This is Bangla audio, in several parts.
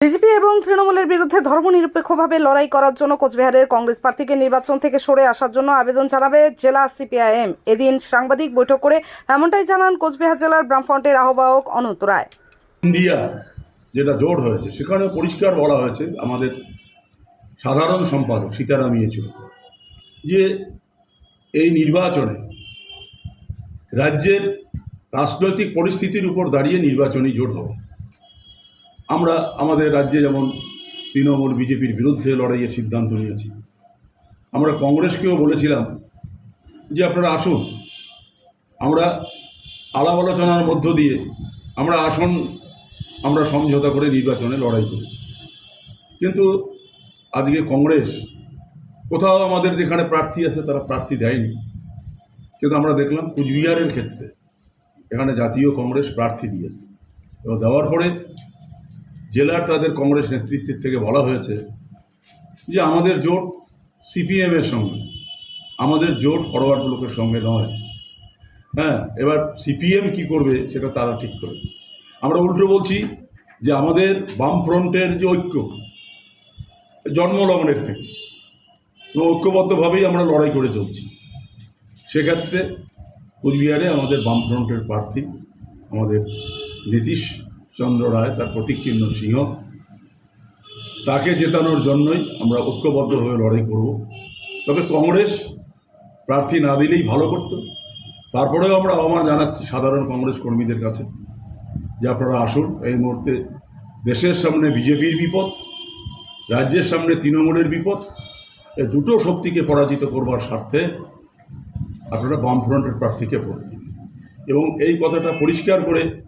বিজেপি এবং তৃণমূলের বিরুদ্ধে ধর্মনিরপেক্ষভাবে লড়াই করার জন্য কোচবিহারের কংগ্রেস প্রার্থীকে নির্বাচন থেকে সরে আসার জন্য আবেদন জানাবে জেলা সিপিআইএম। এদিন সাংবাদিক বৈঠক করে এমনটাই জানান কোচবিহার জেলার বামফ্রন্টের আহ্বায়ক অনন্ত রায়। ইন্ডিয়া যেটা জোর হয়েছে, সেখানে পরিষ্কার বলা হয়েছে আমাদের সাধারণ সম্পাদক সীতারাম ইয়েচুরি যে এই নির্বাচনে রাজ্যের রাজনৈতিক পরিস্থিতির উপর দাঁড়িয়ে নির্বাচনী জোট হবে। আমরা আমাদের রাজ্যে যেমন তৃণমূল, বিজেপির বিরুদ্ধে লড়াইয়ের সিদ্ধান্ত নিয়েছি। আমরা কংগ্রেসকেও বলেছিলাম যে আপনারা আসুন। আমরা আলাপ আলোচনার মধ্য দিয়ে আমরা আসন, আমরা সমঝোতা করে নির্বাচনে লড়াই করি। কিন্তু আজকে কংগ্রেস কোথাও আমাদের যেখানে প্রার্থী আছে তারা প্রার্থী দেয়নি। কিন্তু আমরা দেখলাম কুচবিহারের ক্ষেত্রে এখানে জাতীয় কংগ্রেস প্রার্থী দিয়েছে। এবং দেওয়ার পরে জেলার তাদের কংগ্রেস নেতৃত্বের থেকে বলা হয়েছে যে আমাদের জোট সিপিএমের সঙ্গে, আমাদের জোট ফরওয়ার্ড ব্লকের সঙ্গে নয়। হ্যাঁ এবার সিপিএম কি করবে সেটা তারা ঠিক করবে আমরা উল্টো বলছি যে আমাদের বামফ্রন্টের যে ঐক্য, জন্মলগ্নের থেকে ঐক্যবদ্ধভাবেই আমরা লড়াই করে চলছি। সেক্ষেত্রে কোচবিহারে আমাদের বামফ্রন্টের প্রার্থী আমাদের নীতিশ চন্দ্র রায়, তার প্রতীক চিহ্ন সিংহ। তাকে জেতানোর জন্যই আমরা ঐক্যবদ্ধভাবে লড়াই করব। তবে কংগ্রেস প্রার্থী না দিলেই ভালো করতো। তারপরেও আমরা আহ্বান জানাচ্ছি সাধারণ কংগ্রেস কর্মীদের কাছে। যে আপনারা আসুন, এই মুহূর্তে দেশের সামনে বিজেপির বিপদ, রাজ্যের সামনে তৃণমূলের বিপদ, এ দুটো শক্তিকে পরাজিত করবার স্বার্থে আপনারা বামফ্রন্টের প্রার্থীকে ভোট দিন। এবং এই কথাটা পরিষ্কার করে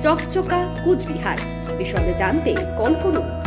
চকচকা কুচবিহার। বিশদে জানতে কল করুন।